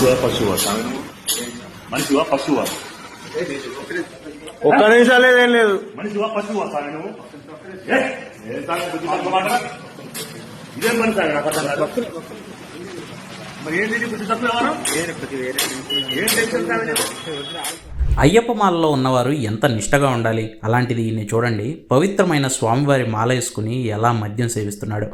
పశువా ఒక్క నిమిషం లేదేం. లేదు మనిషివా పశువా స్వామి నువ్వు ఇదేం పని సార్ మరి బుద్ధి తక్కువ ఎవరు ఏం? అయ్యప్ప మాలలో ఉన్నవారు ఎంత నిష్టగా ఉండాలి? అలాంటిది ఈయన్ని చూడండి. పవిత్రమైన స్వామివారి మాల వేసుకుని ఎలా మద్యం సేవిస్తున్నాడు.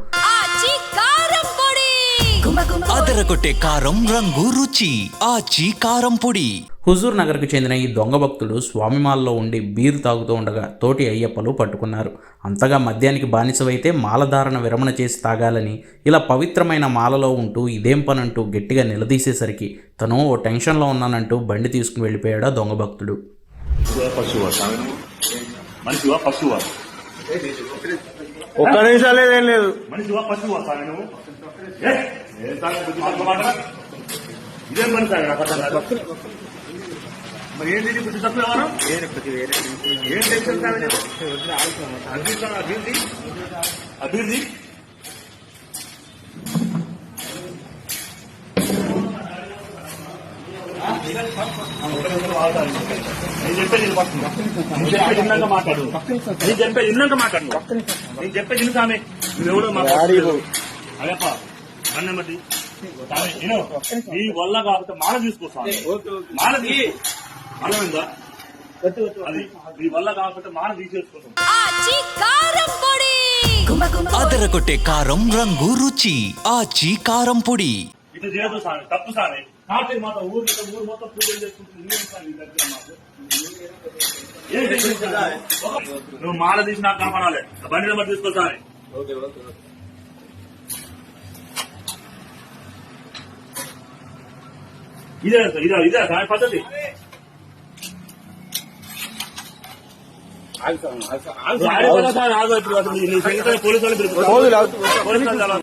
అదరగొట్టే కారం రంగు రుచి ఆచి కారం పొడి. హుజూర్ నగర్కు చెందిన ఈ దొంగ భక్తుడు స్వామిమాలలో ఉండి బీరు తాగుతూ ఉండగా తోటి అయ్యప్పలు పట్టుకున్నారు. అంతగా మద్యానికి బానిసవైతే మాలధారణ విరమణ చేసి తాగాలని ఇలా పవిత్రమైన మాలలో ఉంటూ ఇదేం పనంటూ గట్టిగా నిలదీసేసరికి తను ఓ టెన్షన్లో ఉన్నానంటూ బండి తీసుకుని వెళ్ళిపోయాడు ఆ దొంగ భక్తుడు. మనిషివా పశువా ఒక్క నిమిషం లేదేం లేదు. మనిషివా పశువా నువ్వు? ఇదేం పని నాకు మరి ఏంటి ఇది బుద్ధి తక్కువ ఎవరు? ఏం టెన్షన్ అభివృద్ధి? అభివృద్ధి? నేను చెప్పేది విన్నాక మాట్లాడు నేను చెప్పేది విన్నాక మాట్లాడు నేను చెప్పేది విను సామె నువ్వెవడో మాట్లాడు అదేపా నీ వల్ల కాబట్టి మాల తీసుకో మాల అర్థమైందా అది నీ వల్ల మాల కారం అదరగొట్టే కారం రంగు రుచి ఆచి కారం పొడి. ఇట్లా చేయదు సామె తప్పు సామె కాబట్టి మాత్రం ఊరు మీద ఊరు మొత్తం పూజలు చేసుకుంటుంది నువ్వేం సామె ఈ దగ్గర మాకు ఏం టెన్షన్ సామె? నువ్వు మాల తీసి నాకు కనపడాలి ఆ బండి నెంబర్ తీసుకో సామె ఇదే ఇదే ఇదే సామె పద్ధతి ఆగిపోయినా సార్ ఆగో ఇప్పుడు అసలు నీ సంగతి పోలీసు వాళ్ళు పిలుపుతా. పోదు లాగు. పోలీసు వాళ్ళు